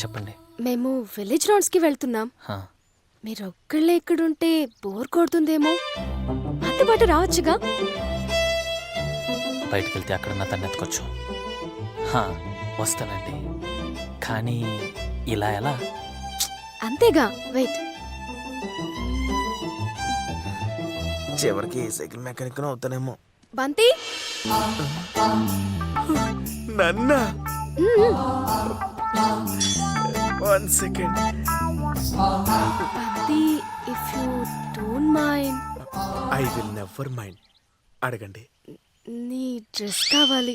చెప్పండి. మేము విలేజ్ రౌండ్స్కి వెళ్తున్నాం. హా. మీరు ఒక్కళ్ళే ఇక్కడుంటే బోర్ కొడుతుందేమో. పాటు రావచ్చుగా? బయటికి వెళ్తే అక్కడ నా తన్ని ఎత్తుకోవచ్చు హా, వస్తానండి. కానీ ఇలా ఎలా? అంతేగా వెయిట్. చివరికి సైకిల్ మెకానిక్ అవుతానేమో. బంతి? నన్న! One second Banti if you don't mind I will never mind అడగండి. నీ డ్రెస్ కావాలి.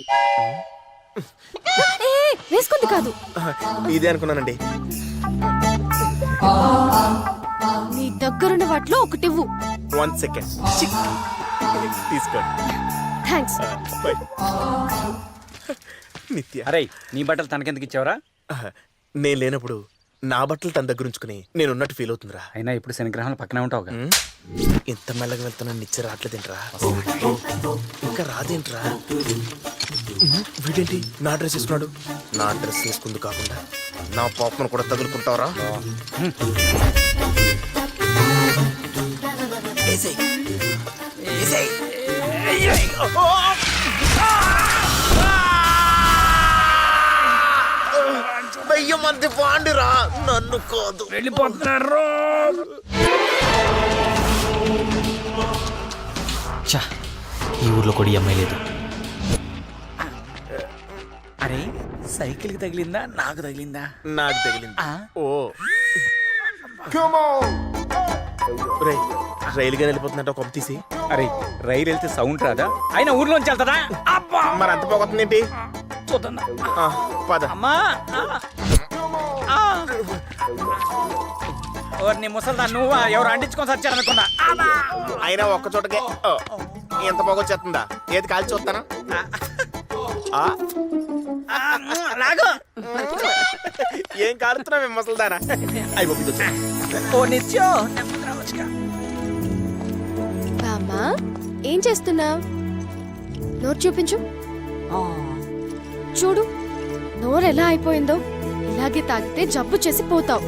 ఏ, వేసుకుంది కాదు. ఇదే అనుకున్నానండి. నీ దగ్గరున్న వాటిలో ఒకటి ఇవ్వు వన్ సెకండ్ తీసుకోండి. Thanks bye Nithya. అరే నీ బట్టలు తనకెందుకు ఇచ్చావరా? ఆహా, నేను లేనప్పుడు నా బట్టలు తన దగ్గర ఉంచుకుని నేను ఉన్నట్టు ఫీల్ అవుతుందిరా. అయినా ఇప్పుడు శనిగ్రహాలు పక్కనే ఉంటావుగా. ఉమ్, ఇంత మెల్లగా వెళ్తున్నా నిచ్చే రావట్లేదేంట్రా ఇంకా రాదేంట్రా? వీడేంటి? నా డ్రెస్ వేసుకున్నాడు. నా డ్రెస్ వేసుకుంది కాకుండా నా పాపను కూడా తగులుకుంటావరా? ఏసేయ్. ఏసేయ్. వెయ్యి మంది పాండిరా నన్ను కాదు. వెళ్ళిపోతున్నారు చా ఈ ఊర్లో కూడా ఈ అమ్మాయి లేదు. అరే సైకిల్కి తగిలిందా? నాకు తగిలిందా? నాకు తగిలింది? ఓ. రేయ్, రైలుగా వెళ్ళిపోతుందంట ఒక తీసి. అరే రైలు వెళ్తే సౌండ్ రాదా? అయినా ఊర్లోంచి వెళ్తాదా? అబ్బా! మరి అంత పోగొస్తుంది ఏంటి? చూద్దాం పద. అమ్మా నీ ముసల్దా నువ్వు? ఎవరు అంటించుకొని వచ్చారనుకున్నా అబ్బా. అయినా ఒక్క చోటకే. ఓ, ఎంత పోగొచ్చేస్తుందా? ఏది కాల్చి చూస్తానా? ఆ, ఆ, లాగు ఏం కాలుతున్నావే ముసలిదారా అయి ఇది ఓ నిత్యం. బామ్మా ఏం చేస్తున్నావు? నోరు చూపించు. చూడు నోరు ఎలా అయిపోయిందో. ఇలాగే తాగితే జబ్బు చేసి పోతావు.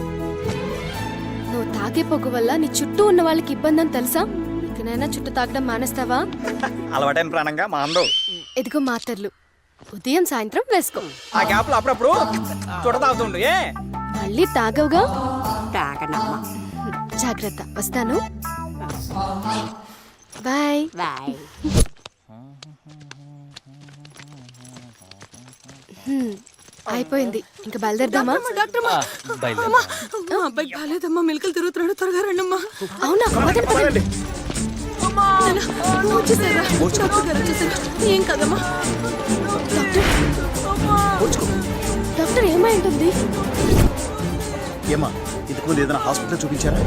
నువ్వు తాగే పొగ వల్ల నీ చుట్టూ ఉన్న వాళ్ళకి ఇబ్బంది అని తెలుసా? ఇకనైనా చుట్టూ తాగడం మానేస్తావా? అలవాటైన ప్రాణంగా మా అందరూ ఇదిగో మాటర్లు ఉదయం సాయంత్రం వేసుకో. ఆ గ్యాప్లో అప్పుడప్పుడు చుట్ట తాగుతుండు ఏ? మళ్ళీ తాగవుగా? తాగనమ్మా. జాగ్రత్త వస్తాను. బాయ్. బాయ్. అయిపోయింది. ఇంకా బయలుదేరదామా? ఆ, బయలుదేరు మా అబ్బాయి బాలేదమ్మా మెలకలు తిరుగుతున్నాడు త్వరగా రండమ్మా. అవునా? పదండి, పదండి. వచ్చేసారా? డాక్టర్ గారు వచ్చేసారా? ఏం కదమ్మా? డాక్టర్? డాక్టర్ ఏమై ఉంటుంది? ఏమా ఇంతకు ముందు ఏదైనా హాస్పిటల్ చూపించారా?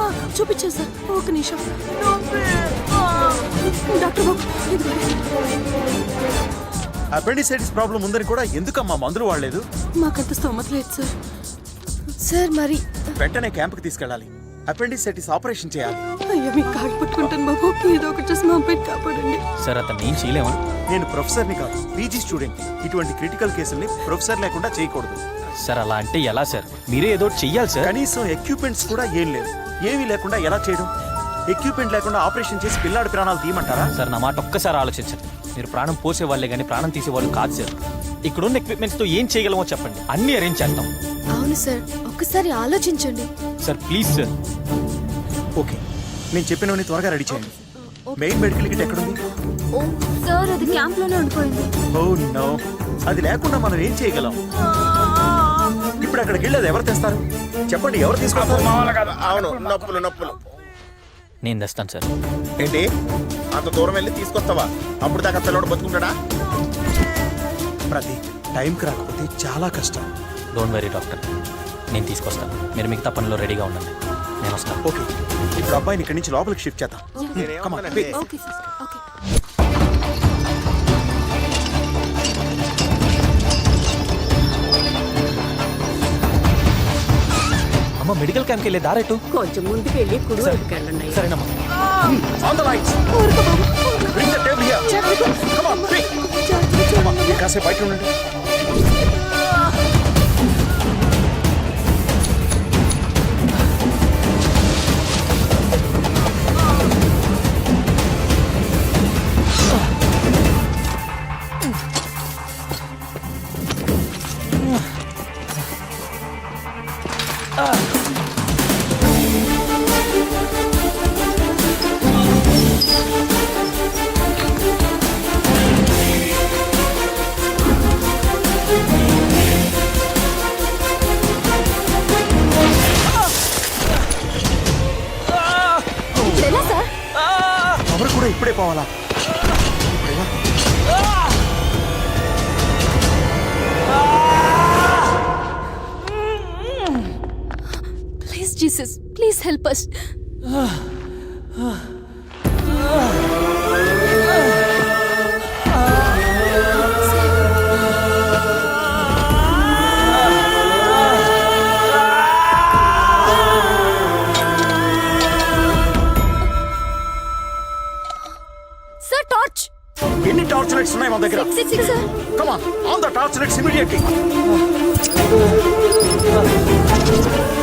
ఆ, చూపించాను సార్. ఒక నిమిషం. డాక్టర్ బాబు ఇదిగోండి. అపెండిసైటిస్ ప్రాబ్లం ఉందని కూడా ఎందుకమ్మా మందులు వాడలేదు? మాకంత స్తోమత లేదు సార్. సార్ మరి వెంటనే క్యాంప్కి తీసుకెళ్ళాలి. అపెండిసైటిస్ ఆపరేషన్ చేయాలి. అయ్యో మీకు కాలు పట్టుకుంటాను బాబు. ఏదో ఒకటి చేసి మా అబ్బాయిని కాపాడండి. సార్ అతను ఏం చేయలేమా? నేను ప్రొఫెసర్ని కాదు పీజీ స్టూడెంట్ ఇటువంటి క్రిటికల్ కేసుల్ని ప్రొఫెసర్ లేకుండా చేయకూడదు. సార్ అలా అంటే ఎలా సార్? మీరే ఏదో చెయ్యాలి సార్. కనీసం ఎక్విప్మెంట్స్ కూడా ఏం లేవు ఏమీ లేకుండా ఎలా చేయడం? ఎక్విప్మెంట్ లేకుండా ఆపరేషన్ చేసి పిల్లాడి ప్రాణాలు తీయమంటారా? సార్ నా మాట ఒక్కసారి ఆలోచించండి. మీరు ప్రాణం పోసే వాళ్ళే కానీ ప్రాణం తీసే వాళ్ళు కాదు సార్. ఇక్కడున్న ఎక్విప్మెంట్స్తో ఏం చేయగలమో చెప్పండి. అన్ని అరేంజ్ చేస్తాం. అవును సార్. ఒక్కసారి ఆలోచించండి. Sir please sir. ఓకే. నేను చెప్పినవన్నీ త్వరగా రెడీ చేయండి. మెయిన్ మెడికల్ కిట్ ఎక్కడుంది? ఓ సార్ అది క్యాంప్లోనే ఉండిపోయింది. Oh no. అది లేకుండా మనం ఏం చేయగలం? ఇప్పుడు అక్కడికి వెళ్ళేది ఎవరు తెస్తారు? చెప్పండి ఎవరు తీసుకొస్తారు? అవును నొప్పులు నొప్పులు. నేను తెస్తాను సార్. ఏంటి? అంత దూరం వెళ్ళి తీసుకొస్తావా? అప్పుడు దాకా పిల్లడు బతుకుంటాడా? ప్రతి టైంకి రాకపోతే చాలా కష్టం. Don't worry doctor. నేను తీసుకొస్తాను మీరు మిగతా పనిలో రెడీగా ఉండండి. నేను వస్తాను ఓకే. ఇప్పుడు అబ్బాయిని ఇక్కడి నుంచి లోపలికి షిఫ్ట్ చేద్దాం. అమ్మ మెడికల్ క్యాంప్కి వెళ్ళే దారెట్టు కొంచెం ముందుకు వెళ్ళి కుడి వైపుకి వెళ్ళండి సరేనమ్మా. Quick. కాసేపు బయట ఉండండి. ఎవరు కూడా ఇప్పుడే పోవాలా? ఇప్పుడేనా? Please Jesus please help us torch ఎన్ని టార్చ్ లైట్స్ ఉన్నాయి మన దగ్గర? Sir come on the torch lights immediately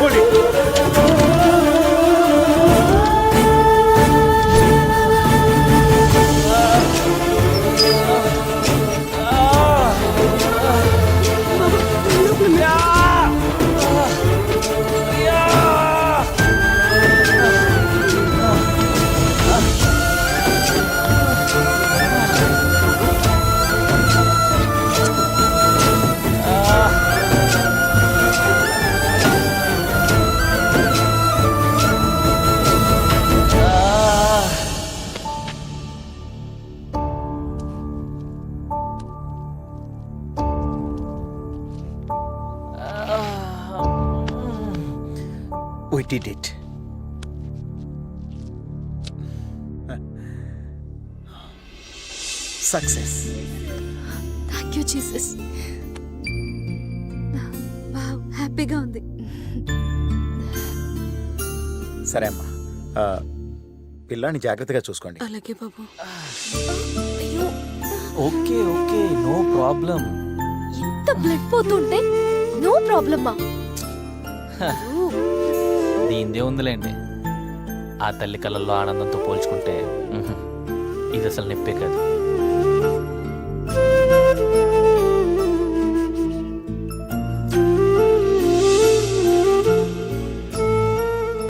We did it. Success. Thank you Jesus హ్యాపీగా ఉంది. సరే అమ్మా. పిల్లాన్ని జాగ్రత్తగా చూసుకోండి. అలాగే బాబు. Okay okay. No problem. ఇంత బ్లడ్ పోతుంటే నో ప్రాబ్లమ్మా. దీందే ఉందిలేండి. ఆ తల్లి కళ్ళల్లో ఆనందంతో పోల్చుకుంటే ఇది అసలు నొప్పే కాదు.